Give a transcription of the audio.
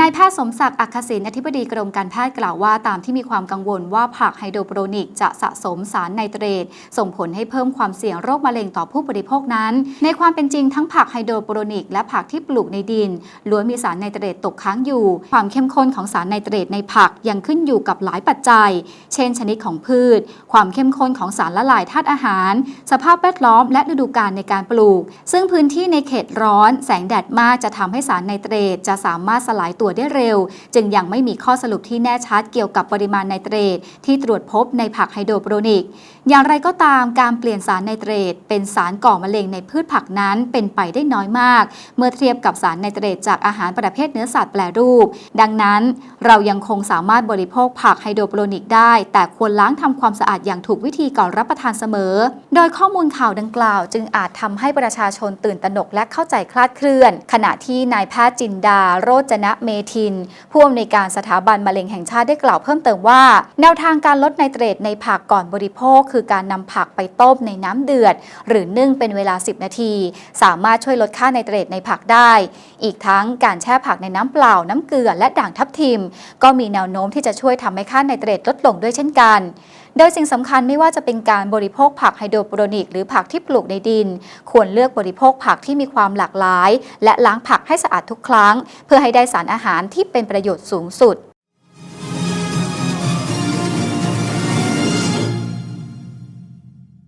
นายแพทย์สมศักดิ์อักศินอธิบดีกรมการแพทย์กล่าวว่า ตามที่มีความกังวลว่าผักไฮโดรโปรนิกจะสะสมสารไนเตรต ส่งผลให้เพิ่มความเสี่ยงโรคมะเร็งต่อผู้บริโภคนั้น ในความเป็นจริงทั้งผักไฮโดรโปรนิกและผักที่ปลูกในดินล้วนมีสารไนเตรตตกค้างอยู่ ความเข้มข้นของสารไนเตรตในผักยังขึ้นอยู่กับหลายปัจจัย เช่น ชนิดของพืช ความเข้มข้นของสารละลายธาตุอาหาร สภาพแวดล้อม และฤดูกาลในการปลูก ซึ่งพื้นที่ในเขตร้อน แสงแดดมากจะทำให้สารไนเตรตจะสามารถสลายตัวได้เร็ว จึงยังไม่มีข้อสรุปที่แน่ชัดเกี่ยวกับปริมาณไนเตรตที่ตรวจพบในผักไฮโดรโปรนิก อย่างไรก็ตามการเปลี่ยนสารไนเตรตเป็นสารก่อมะเร็งในพืชผักนั้นเป็นไปได้น้อยมาก เมื่อเทียบกับสารไนเตรตจากอาหารประเภทเนื้อสัตว์แปรรูป ดังนั้นเรายังคงสามารถบริโภคผักไฮโดรโปรนิกได้ แต่ควรล้างทำความสะอาดอย่างถูกวิธีก่อนรับประทานเสมอ โดยข้อมูลข่าวดังกล่าว จึงอาจทำให้ประชาชนตื่นตระหนกและเข้าใจคลาดเคลื่อน ขณะที่นายแพทย์จินดา โรจนะเมทิน ผู้อำนวยการสถาบันมะเร็งแห่งชาติได้กล่าวเพิ่มเติมว่า แนวทางการลดไนเตรตในผักก่อนบริโภค คือการนำผักไปต้มในน้ำเดือด หรือนึ่งเป็นเวลา 10 นาที สามารถช่วยลดค่าไนเตรตในผักได้ อีกทั้งการแช่ผักในน้ำเปล่า น้ำเกลือและด่างทับทิม ก็มีแนวโน้มที่จะช่วยทำให้ค่าไนเตรตลดลงด้วยเช่นกัน โดยสิ่งสำคัญไม่ว่าจะเป็นการบริโภคผักไฮโดรโปรนิก หรือผักที่ปลูกในดิน ควรเลือกบริโภคผักที่มีความหลากหลาย และล้างผักให้สะอาดทุกครั้ง เพื่อให้ได้สารอาหารที่เป็นประโยชน์สูงสุด